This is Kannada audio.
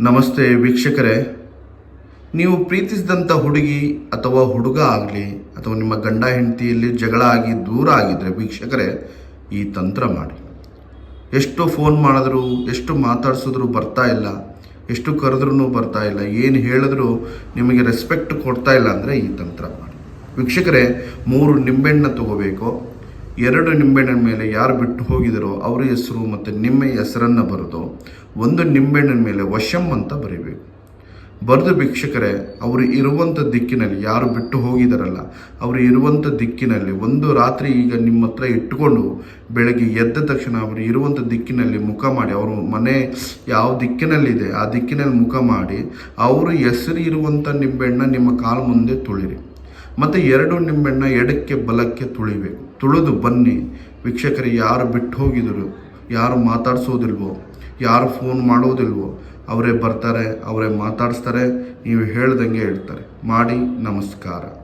ನಮಸ್ತೆ ವೀಕ್ಷಕರೇ. ನೀವು ಪ್ರೀತಿಸಿದಂಥ ಹುಡುಗಿ ಅಥವಾ ಹುಡುಗ ಆಗಲಿ, ಅಥವಾ ನಿಮ್ಮ ಗಂಡ ಹೆಂಡತಿಯಲ್ಲಿ ಜಗಳ ಆಗಿ ದೂರ ಆಗಿದ್ದರೆ ವೀಕ್ಷಕರೇ, ಈ ತಂತ್ರ ಮಾಡಿ. ಎಷ್ಟು ಫೋನ್ ಮಾಡಿದ್ರು, ಎಷ್ಟು ಮಾತಾಡ್ಸಿದ್ರು ಬರ್ತಾ ಇಲ್ಲ, ಎಷ್ಟು ಕರೆದ್ರೂ ಬರ್ತಾ ಇಲ್ಲ, ಏನು ಹೇಳಿದ್ರು ನಿಮಗೆ ರೆಸ್ಪೆಕ್ಟ್ ಕೊಡ್ತಾ ಇಲ್ಲ ಅಂದರೆ ಈ ತಂತ್ರ ಮಾಡಿ. ವೀಕ್ಷಕರೇ, ಮೂರು ನಿಂಬೆಣ್ಣ ತಗೋಬೇಕು. ಎರಡು ನಿಂಬೆಹಣ್ಣಿನ ಮೇಲೆ ಯಾರು ಬಿಟ್ಟು ಹೋಗಿದರೋ ಅವರ ಹೆಸರು ಮತ್ತು ನಿಮ್ಮ ಹೆಸರನ್ನು ಬರೆದು ಒಂದು ನಿಂಬೆಹಣ್ಣಿನ ಮೇಲೆ ವಶಂ ಅಂತ ಬರೀಬೇಕು. ಬರೆದು ಭಿಕ್ಷಕರೇ, ಅವರು ಇರುವಂಥ ದಿಕ್ಕಿನಲ್ಲಿ ಯಾರು ಬಿಟ್ಟು ಹೋಗಿದಾರಲ್ಲ, ಅವರು ಇರುವಂಥ ದಿಕ್ಕಿನಲ್ಲಿ ಒಂದು ರಾತ್ರಿ ಈಗ ನಿಮ್ಮ ಹತ್ರ ಇಟ್ಟುಕೊಂಡು ಬೆಳಗ್ಗೆ ಎದ್ದ ತಕ್ಷಣ ಅವರು ಇರುವಂಥ ದಿಕ್ಕಿನಲ್ಲಿ ಮುಖ ಮಾಡಿ, ಅವರು ಮನೆ ಯಾವ ದಿಕ್ಕಿನಲ್ಲಿದೆ ಆ ದಿಕ್ಕಿನಲ್ಲಿ ಮುಖ ಮಾಡಿ, ಅವರು ಹೆಸರು ಇರುವಂಥ ನಿಂಬೆಹಣ್ಣ ನಿಮ್ಮ ಕಾಲು ಮುಂದೆ ತುಳಿರಿ. ಮತ್ತು ಎರಡು ನಿಂಬೆಣ್ಣ ಎಡಕ್ಕೆ ಬಲಕ್ಕೆ ತುಳಿಬೇಕು ತುಳಿದು ಬನ್ನಿ. ವೀಕ್ಷಕರು, ಯಾರು ಬಿಟ್ಟು ಹೋಗಿದ್ರು ಯಾರು ಮಾತಾಡಿಸೋದಿಲ್ವೋ, ಯಾರು ಫೋನ್ ಮಾಡೋದಿಲ್ವೋ, ಅವರೇ ಬರ್ತಾರೆ, ಅವರೇ ಮಾತಾಡಿಸ್ತಾರೆ, ನೀವು ಹೇಳ್ದಂಗೆ ಹೇಳ್ತಾರೆ. ಮಾಡಿ ನಮಸ್ಕಾರ.